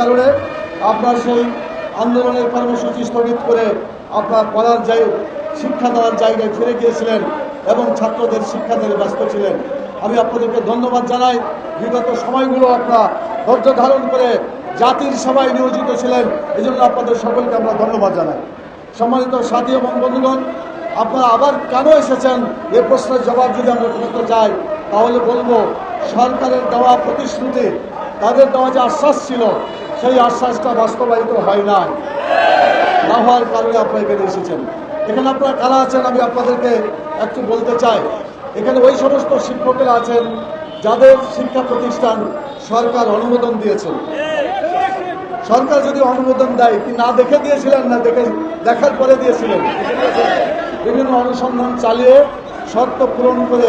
কারণে আপনার সেই আন্দোলনের কর্মসূচি স্থগিত করে আপনার পড়ার জায় শিক্ষা দেওয়ার জায়গায় ফিরে গিয়েছিলেন এবং ছাত্রদের শিক্ষা দিতে ব্যস্ত ছিলেন। আমি আপনাদেরকে ধন্যবাদ জানাই। বিগত সময়গুলো আপনারা ধৈর্য ধারণ করে জাতির সভায় নিয়োজিত ছিলেন। এই জন্য আপনাদের সকলকে আমরা ধন্যবাদ জানাই। সম্মানিত সাথী এবং বন্ধুগণ, আপনারা আবার কেন এসেছেন? এ প্রশ্নের জবাব যদি আমরা করতে চাই, তাহলে বলব, সরকারের দেওয়া প্রতিশ্রুতি, তাদের দেওয়া যে আশ্বাস ছিল সেই আশ্বাসটা বাস্তবায়িত হয় নাই। না হওয়ার কারণে আপনারা এখানে এসেছেন। এখানে আপনারা কারা আছেন আমি আপনাদেরকে একটু বলতে চাই। এখানে ওই সমস্ত শিক্ষকেরা আছেন যাদের শিক্ষা প্রতিষ্ঠান সরকার অনুমোদন দিয়েছেন। সরকার যদি অনুমোদন দেয়, কি না দেখে দিয়েছিলেন না দেখে দেখার পরে দিয়েছিলেন? বিভিন্ন অনুসন্ধান চালিয়ে শর্ত পূরণ করে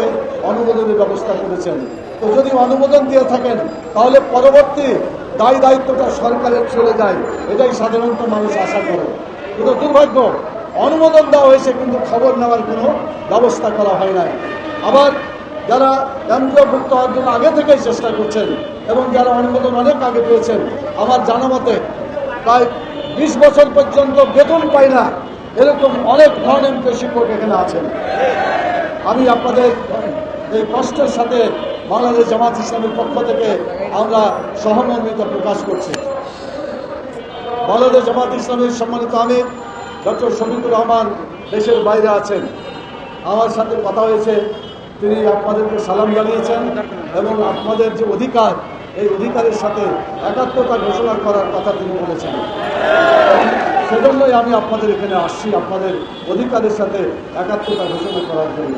অনুমোদনের ব্যবস্থা করেছেন। তো যদি অনুমোদন দিয়ে থাকেন, তাহলে পরবর্তী দায় দায়িত্বটা সরকারের চলে যায়, এটাই সাধারণত মানুষ আশা করে। কিন্তু দুর্ভাগ্য, অনুমোদন দেওয়া হয়েছে, কিন্তু খবর নেওয়ার কোনো ব্যবস্থা করা হয় নাই। আবার যারা কেন্দ্রভুক্ত হওয়ার জন্য আগে থেকেই চেষ্টা করছেন, এবং যারা অনুমোদন অনেক আগে পেয়েছেন, আমার জানা মতে প্রায় বিশ বছর পর্যন্ত বেতন পায় না, এরকম অনেক নন এমপি শিক্ষক এখানে আছেন। আমি আপনাদের এই কষ্টের সাথে বাংলাদেশ জামাত ইসলামের পক্ষ থেকে আমরা সহমর্মিতা প্রকাশ করছি। বাংলাদেশ জামাত ইসলামের সম্মানিত আমি ডক্টর শফিকুর রহমান দেশের বাইরে আছেন। আমার সাথে কথা হয়েছে তিনি আপনাদেরকে সালাম জানিয়েছেন এবং আপনাদের যে অধিকার এই অধিকারের সাথে একাত্মতা ঘোষণা করার কথা তিনি বলেছেন। সেজন্যই আমি আপনাদের এখানে আসছি আপনাদের অধিকারের সাথে একাত্মতা ঘোষণা করার জন্য।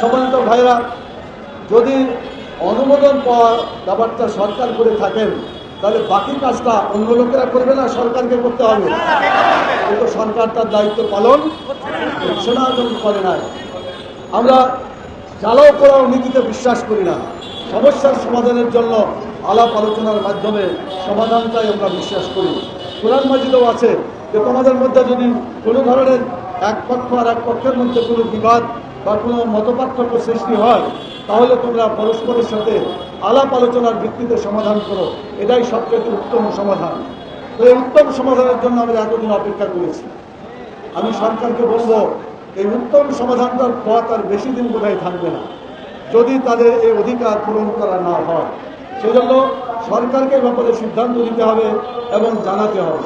সম্মানিত ভাইরা যদি অনুমোদন পাওয়া ব্যাপারটা সরকার করে থাকেন, তাহলে বাকি কাজটা অন্য লোকেরা করবে না, সরকারকে করতে হবে। কিন্তু সরকার তার দায়িত্ব পালন করছে না করে না আমরা জ্বালাও করাও নীতিতে বিশ্বাস করি না। সমস্যার সমাধানের জন্য আলাপ আলোচনার মাধ্যমে সমাধানটাই আমরা বিশ্বাস করি। কোরআন মাজিদেও আছে যে, তোমাদের মধ্যে যদি কোনো ধরনের এক পক্ষ আর এক পক্ষের মধ্যে কোনো বিবাদ বা কোনো মতপার্থক্য সৃষ্টি হয় তাহলে তোমরা পরস্পরের সাথে আলাপ আলোচনার ভিত্তিতে সমাধান করো। এটাই সবচেয়ে উত্তম সমাধান। তো এই উত্তম সমাধানের জন্য আমরা এতদিন অপেক্ষা করেছি। আমি সরকারকে বলব, এই উত্তম সমাধানটার পথ আর বেশি দিন বোধহয় থাকবে না। যদি তাদের এই অধিকার পূরণ করা না হয়, সেজন্য সরকারকে ব্যাপারে সিদ্ধান্ত নিতে হবে এবং জানাতে হবে।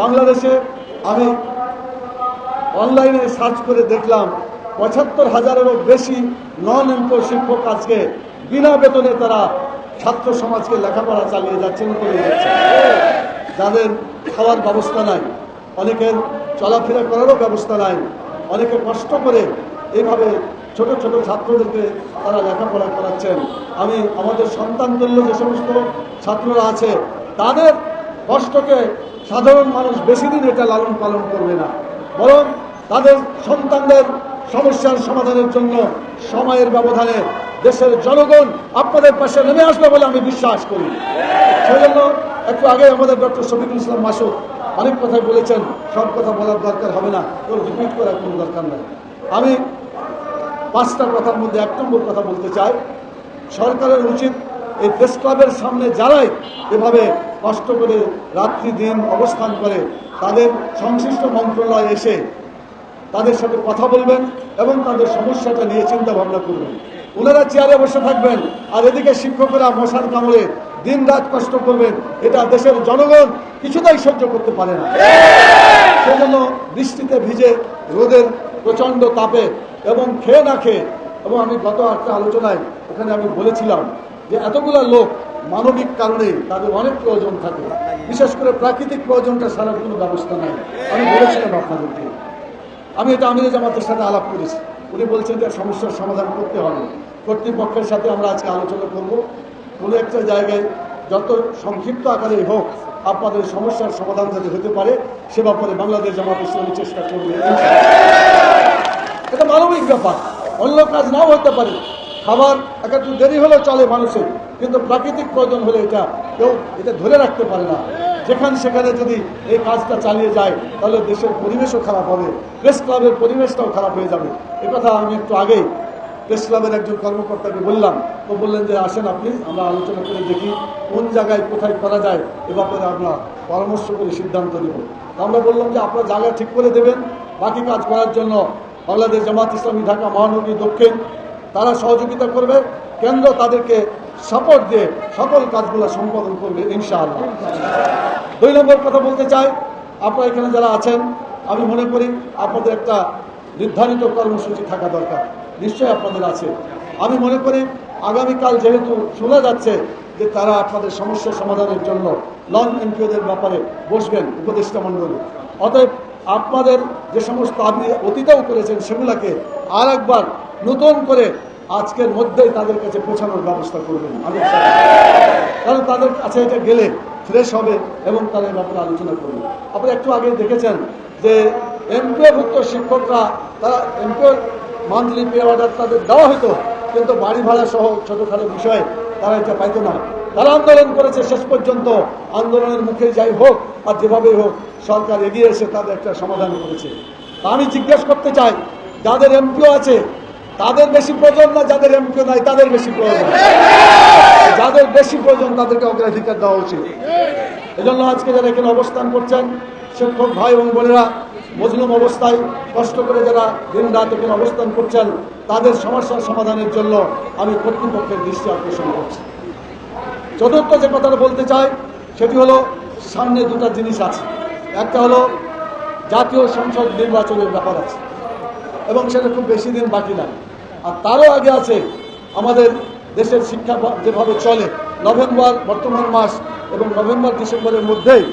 বাংলাদেশে আমি অনলাইনে সার্চ করে দেখলাম পঁচাত্তর হাজারেরও বেশি নন এমপ্লয় শিক্ষক আজকে বিনা বেতনে তারা ছাত্র সমাজকে লেখাপড়া চালিয়ে যাচ্ছেন করে যাচ্ছেন যাদের খাওয়ার ব্যবস্থা নাই, অনেকের চলাফেরা করারও ব্যবস্থা নাই, অনেকে কষ্ট করে এইভাবে ছোট ছোট ছাত্রদেরকে তারা লেখাপড়া করাচ্ছেন। আমি আমাদের সন্তান তুল্য যে সমস্ত ছাত্ররা আছে, তাদের কষ্টকে সাধারণ মানুষ বেশি দিন এটা লালন পালন করবে না। বরং তাদের সন্তানদের সমস্যার সমাধানের জন্য সময়ের ব্যবধানে দেশের জনগণ আপনাদের পাশে নেমে আসবে বলে আমি বিশ্বাস করি। সেজন্য একটু আগে আমাদের ডক্টর শফিকুল ইসলাম মাসুদ অনেক কথাই বলেছেন, সব কথা বলার দরকার হবে না, কেউ রিপিট করার কোনো দরকার নাই। আমি পাঁচটা কথার মধ্যে এক নম্বর কথা বলতে চাই। সরকারের উচিত এই প্রেস ক্লাবের সামনে যারাই এভাবে কষ্ট করে রাত্রি দিন অবস্থান করে, তাদের সংশ্লিষ্ট মন্ত্রণালয় এসে তাদের সাথে কথা বলবেন এবং তাদের সমস্যাটা নিয়ে চিন্তা ভাবনা করবেন। ওনারা চেয়ারে বসে থাকবেন আর এদিকে শিক্ষকরা মশার কামড়ে দিন রাত কষ্ট করবেন। এটা দেশের জনগণ কিছুটাই সহ্য করতে পারে না। সেজন্য বৃষ্টিতে ভিজে রোদের প্রচণ্ড তাপে এবং খেয়ে না খেয়ে, এবং আমি গত একটা আলোচনায় ওখানে আমি বলেছিলাম যে এতগুলো লোক মানবিক কারণে তাদের অনেক প্রয়োজন থাকে। বিশেষ করে প্রাকৃতিক প্রয়োজনটা সারার কোনো ব্যবস্থা নাই। আমি বলেছিলাম আপনাদেরকে। আমি এটা আমির জামাতের সাথে আলাপ করেছি। উনি বলছেন যে সমস্যার সমাধান করতে হবে। কর্তৃপক্ষের সাথে আমরা আজকে আলোচনা করব। কোনো একটা জায়গায় যত সংক্ষিপ্ত আকারে হোক আপনাদের সমস্যার সমাধান যাতে হতে পারে, সে ব্যাপারে বাংলাদেশ জামাত ইসলামী চেষ্টা করবে। এটা মানবিক ব্যাপার। অন্য কাজ নাও হতে পারে। খাবার একটু দেরি হলেও চলে মানুষের, কিন্তু প্রাকৃতিক প্রয়োজন হলে এটা কেউ এটা ধরে রাখতে পারে না। যেখানে সেখানে যদি এই কাজটা চালিয়ে যায়, তাহলে দেশের পরিবেশও খারাপ হবে, প্রেস ক্লাবের পরিবেশটাও খারাপ হয়ে যাবে। এ কথা আমি একটু আগেই প্রেস ক্লাবের একজন কর্মকর্তাকে বললাম। তো বললেন যে, আসেন আপনি, আমরা আলোচনা করে দেখি কোন জায়গায় কোথায় করা যায়, এ ব্যাপারে আমরা পরামর্শ করে সিদ্ধান্ত নেব। আমরা বললাম যে, আপনার জায়গা ঠিক করে দেবেন, বাকি কাজ করার জন্য বাংলাদেশ জামাত ইসলামী ঢাকা মহানগরী দক্ষিণ, তারা সহযোগিতা করবে, কেন্দ্র তাদেরকে সাপোর্ট দিয়ে সকল কাজগুলো সম্পাদন করবে, ইনশাআল্লাহ। দুই নম্বর কথা বলতে চাই, আপনারা এখানে যারা আছেন, আমি মনে করি আপনাদের একটা নির্ধারিত কর্মসূচি থাকা দরকার। নিশ্চয়ই আপনাদের আছে। আমি মনে করি আগামীকাল যেহেতু শোনা যাচ্ছে যে তারা আপনাদের সমস্যা সমাধানের জন্য নন এমপিওদের ব্যাপারে বসবেন উপদেষ্টা মণ্ডলী। অতএব আপনাদের যে সমস্ত আপনি অতীতেও করেছেন সেগুলাকে আর একবার নতুন করে আজকের মধ্যেই তাদের কাছে পৌঁছানোর ব্যবস্থা করবেন কারণ তাদের কাছে এটা গেলে ফ্রেশ হবে এবং তাদের ব্যাপারে আলোচনা করবে। আপনি একটু আগে দেখেছেন যে এমপিওভুক্ত শিক্ষকরা, তারা এমপিওর মান্থলি পে অর্ডার তাদের দেওয়া হতো, কিন্তু বাড়ি ভাড়া সহ ছোটোখাটো বিষয়ে তারা এটা পাইতো না। তারা আন্দোলন করেছে শেষ পর্যন্ত, আন্দোলনের মুখে যাই হোক আর যেভাবেই হোক, সরকার এগিয়ে এসে তাদের একটা সমাধান করেছে। আমি জিজ্ঞেস করতে চাই, যাদের এমপিও আছে তাদের বেশি প্রয়োজন না, যাদের এমপিও নাই, তাদের বেশি প্রয়োজন। যাদের বেশি প্রয়োজন, তাদেরকে অগ্রাধিকার দেওয়া উচিত। এজন্য আজকে যারা এখানে অবস্থান করছেন, শিক্ষক ভাই এবং বোনেরা, মজলুম অবস্থায় কষ্ট করে যারা দিন রাত এখানে অবস্থান করছেন, তাদের সমস্যার সমাধানের জন্য আমি কর্তৃপক্ষের দৃষ্টি আকর্ষণ করছি। চতুর্থ যে কথাটা বলতে চাই, সেটি হলো, সামনে দুটো জিনিস আছে। একটা হলো, জাতীয় সংসদ নির্বাচনের ব্যাপার আছে। এবং সেটা খুব বেশি দিন বাকি নাই আর তারও আগে আছে আমাদের দেশের শিক্ষা যেভাবে চলে, নভেম্বর বর্তমান মাস এবং নভেম্বর ডিসেম্বরের মধ্যেই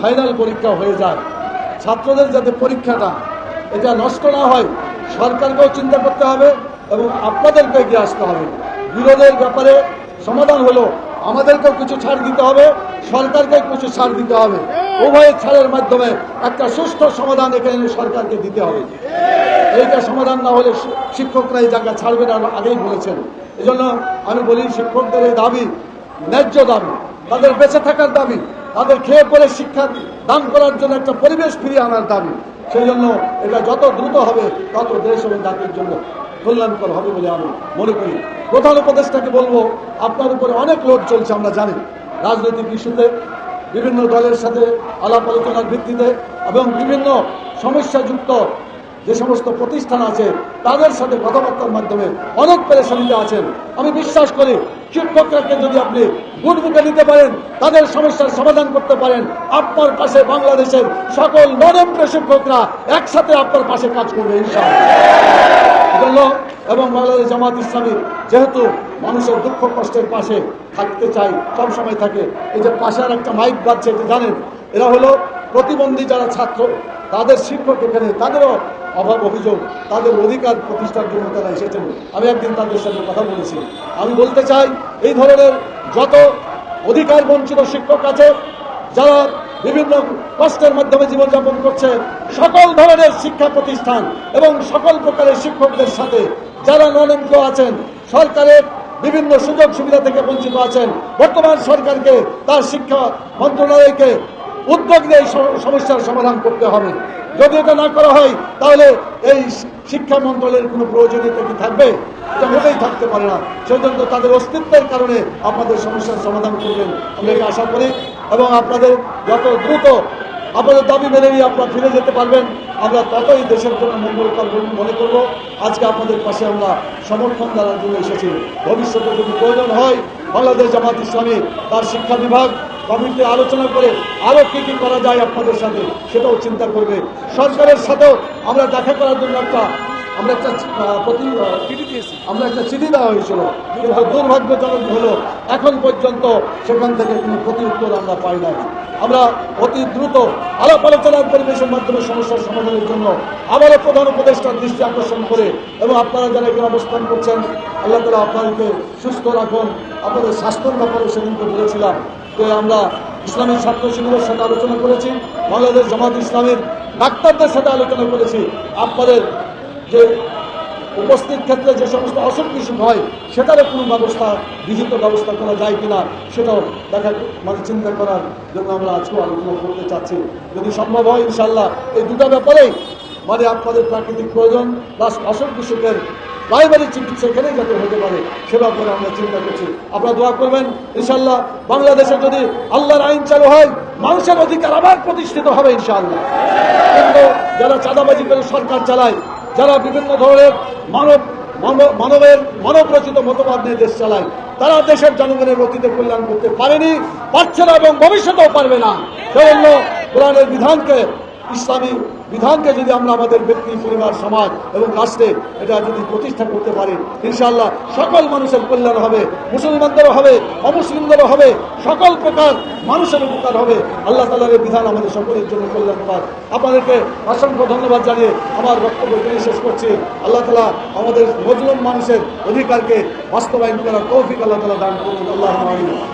ফাইনাল পরীক্ষা হয়ে যায়। ছাত্রদের যাতে পরীক্ষাটা এটা নষ্ট না হয়, সরকারকেও চিন্তা করতে হবে এবং আপনাদেরকে এগিয়ে আসতে হবে। বিরোধের ব্যাপারে সমাধান হলো আমাদেরকেও কিছু ছাড় দিতে হবে সরকারকে কিছু ছাড় দিতে হবে। উভয়ের ছাড়ের মাধ্যমে একটা সুস্থ সমাধান এখানে সরকারকে দিতে হবে। এইটা সমাধান না হলে শিক্ষকরা এই জায়গা ছাড়বে না আগেই বলেছেন। এজন্য আমি বলি, শিক্ষকদের এই দাবি ন্যায্য দাবি। তাদের বেঁচে থাকার দাবি, তাদের খেয়ে পরে শিক্ষা দান করার জন্য একটা পরিবেশ ফিরিয়ে আনার দাবি। সেই জন্য এটা যত দ্রুত হবে, তত দেশ এবং জাতির জন্য কল্যাণকর হবে বলে আমি মনে করি। প্রধান উপদেষ্টাকে বলব, আপনার উপরে অনেক লোড চলছে, আমরা জানি। রাজনৈতিক ইস্যুতে, বিভিন্ন দলের সাথে আলাপ আলোচনার ভিত্তিতে এবং বিভিন্ন সমস্যাযুক্ত যে সমস্ত প্রতিষ্ঠান আছে, তাদের সাথে কথাবার্তার মাধ্যমে অনেক পেরেশানিতে আছেন। আমি বিশ্বাস করি, শিক্ষকরাকে যদি আপনি গুটবুকে নিতে পারেন, তাদের সমস্যার সমাধান করতে পারেন, আপনার পাশে বাংলাদেশের সকল নরেন্দ্র শিক্ষকরা একসাথে আপনার পাশে কাজ করবে, ইনশাআল্লাহ। এবং বাংলাদেশ জামাত ইসলামী যেহেতু মানুষের দুঃখ কষ্টের পাশে থাকতে চাই সব সময় থাকে, এই যে পাশের একটা মাইক বাজছে, এটা জানেন? এরা হলো প্রতিবন্ধী যারা ছাত্র, তাদের শিক্ষক এখানে, তাদেরও অভাব অভিযোগ, তাদের অধিকার প্রতিষ্ঠার জন্য তারা এসেছেন। আমি একদিন তাদের সাথে কথা বলেছি। আমি বলতে চাই, এই ধরনের যত অধিকার বঞ্চিত শিক্ষক আছে, যারা বিভিন্ন কষ্টের মাধ্যমে জীবনযাপন করছে সকল ধরনের শিক্ষা প্রতিষ্ঠান এবং সকল প্রকারের শিক্ষকদের সাথে যারা ননম্য আছেন, সরকারের বিভিন্ন সুযোগ সুবিধা থেকে বঞ্চিত আছেন, বর্তমান সরকারকে তার শিক্ষা মন্ত্রণালয়কে উদ্যোগ নিয়ে সমস্যার সমাধান করতে হবে। যদি এটা না করা হয়, তাহলে এই শিক্ষা মন্ত্রণালয়ের কোনো প্রয়োজনীয়তা কি থাকবে? মোটেই থাকতে পারে না। সেই জন্য তাদের অস্তিত্বের কারণে আপনাদের সমস্যার সমাধান করবেন। আমরা আশা করি এবং আপনাদের যত দ্রুত আপনাদের দাবি মেনে নিয়ে আপনারা ফিরে যেতে পারবেন, আমরা ততই দেশের জন্য মঙ্গল করব মনে করব। আজকে আপনাদের পাশে আমরা সমর্থন দেওয়ার জন্য এসেছি। ভবিষ্যতে যদি প্রয়োজন হয়, বাংলাদেশ জামাত ইসলামী তার শিক্ষা বিভাগ কমিটি আলোচনা করে আরও কী কী করা যায় আপনাদের সাথে সেটাও চিন্তা করবে। সরকারের সাথেও আমরা দেখা করার জন্য একটা আমরা একটা প্রতি আমরা একটা চিঠি দেওয়া হয়েছিল। কিন্তু দুর্ভাগ্যজনক হলো, এখন পর্যন্ত সেখান থেকে কোনো প্রতি উত্তর আমরা পাই নাই। আমরা অতি দ্রুত আলাপ আলোচনার পরিবেশের মাধ্যমে সমস্যার সমাধানের জন্য আবারও প্রধান উপদেষ্টার দৃষ্টি আকর্ষণ করে এবং আপনারা যারা এখানে অবস্থান করছেন, আল্লাহ তালা আপনাদেরকে সুস্থ রাখুন। আপনাদের স্বাস্থ্যের ব্যাপারে সেদিনকে বলেছিলাম যে আমরা ইসলামী ছাত্র শিবিরের সাথে আলোচনা করেছি, বাংলাদেশ জামাত ইসলামের ডাক্তারদের সাথে আলোচনা করেছি। আপনাদের যে উপস্থিত ক্ষেত্রে যে সমস্ত বিসুখ হয়, সেটারও কোনো ব্যবস্থা বিহিত ব্যবস্থা করা যায় কিনা, সেটাও দেখা মানে চিন্তা করার জন্য আমরা আজকেও আলোচনা করতে চাচ্ছি। যদি সম্ভব হয় ইনশাল্লাহ এই দুটো ব্যাপারেই মানে আপনাদের প্রাকৃতিক প্রয়োজন প্লাস বিসুখের প্রাইমারি চিকিৎসা এখানেই যাতে হতে পারে, সে ব্যাপারে আমরা চিন্তা করছি। আপনারা দোয়া করবেন ইনশাল্লাহ বাংলাদেশে যদি আল্লাহর আইন চালু হয়, মানুষের অধিকার আবার প্রতিষ্ঠিত হবে, ইনশাআল্লাহ। কিন্তু যারা চাঁদাবাজি করে সরকার চালায় যারা বিভিন্ন ধরনের মানব, মানব- মানবের মানব রচিত মতবাদ নিয়ে দেশ চালায়, তারা দেশের জনগণের অতীতে কল্যাণ করতে পারেনি, পারছে না এবং ভবিষ্যতেও পারবে না। সেজন্য কোরআনের বিধানকে ইসলামী বিধানকে যদি আমরা আমাদের ব্যক্তি, পরিবার, সমাজ এবং রাষ্ট্রে এটা যদি প্রতিষ্ঠা করতে পারি, ইনশাআল্লাহ সকল মানুষের কল্যাণ হবে, মুসলমানদেরও হবে, অমুসলিমদেরও হবে, সকল প্রকার মানুষের উপকার হবে। আল্লাহ তালার বিধান আমাদের সকলের জন্য কল্যাণ কল্যাণকর আপনাদেরকে অসংখ্য ধন্যবাদ জানিয়ে আমার বক্তব্য এখানেই শেষ করছি। আল্লাহ তালা আমাদের মজলুম মানুষের অধিকারকে বাস্তবায়ন করার তৌফিক আল্লাহ তালা দান করুন। আল্লাহ।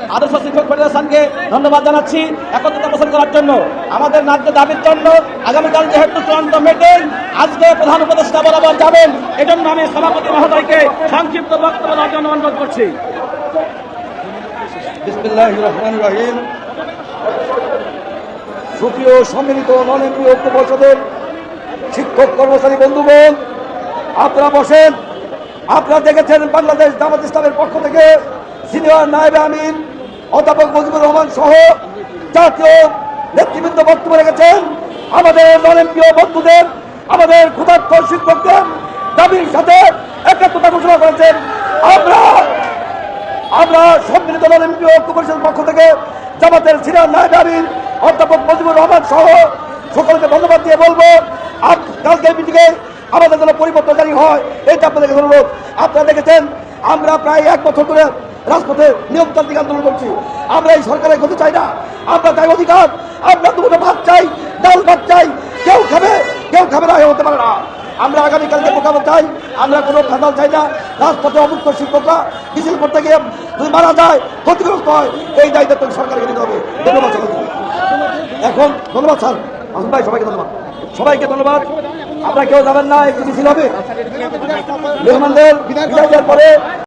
আদর্শ শিক্ষক ফেডারেশনকে ধন্যবাদ জানাচ্ছি একত্রিত পোষণ করার জন্য। আমাদের ন্যায্য দাবির জন্য আগামীকাল যেহেতু চূড়ান্ত মিটিং আজকে প্রধান উপদেষ্টা বরাবর যাবেন, এজন্য আমি সভাপতি মহোদয়কে সংক্ষিপ্ত বক্তব্য দেওয়ার জন্য অনুরোধ করছি। সুপ্রিয় সম্মিলিত ননেন্দ্রীয় ঐক্য পরিষদের শিক্ষক কর্মচারী বন্ধুগণ, আপনারা বসেন। আপনারা দেখেছেন বাংলাদেশ জামাত ইসলামের পক্ষ থেকে সিনিয়র নায়েবে আমিন অধ্যাপক মুজিবুর রহমান সহ জাতীয় নেতৃবৃন্দ বক্তব্য রেখেছেন। আমাদের নরেন্দ্রীয় বন্ধুদের, আমাদের ক্ষুধার্থ শিক্ষকদের দাবির সাথে একাত্মতা ঘোষণা করেছেন। আমরা আমরা সম্মিলিত এমপি ঐক্য পরিষদের পক্ষ থেকে জামাতের সিনিয়র নায়ক আমিন অধ্যাপক মজিবুর রহমান সহ সকলকে ধন্যবাদ দিয়ে বলব কালকের মিটিংয়ে আমাদের যেন পরিবর্তন জারি হয় এইটা আপনাদেরকে অনুরোধ। আপনারা দেখেছেন, আমরা প্রায় এক বছর ধরে রাজপথে নিয়মতান্ত্রিক আন্দোলন করছি। আমরা এই সরকারের গতি চাই না। আমরা চাই অধিকার। আমরা দুটো ভাত চাই, ডাল ভাত চাই। কেউ খাবে কেউ খাবে না, হতে পারে না। আমরা আগামীকালকে মোকাবো চাই, আমরা কোনো ফেসাল চাই না। রাজপথে অমুক্ত শিক্ষকরা মিছিল করতে গিয়ে যদি মারা যায়, ক্ষতিগ্রস্ত হয়, এই দায়িত্ব সরকারকে নিতে হবে। ধন্যবাদ এখন ধন্যবাদ, স্যার। আসুন ভাই, সবাইকে ধন্যবাদ। সবাইকে ধন্যবাদ। আপনারা কেউ যাবেন না, একটু মিছিল হবে। মেহমানদের পরে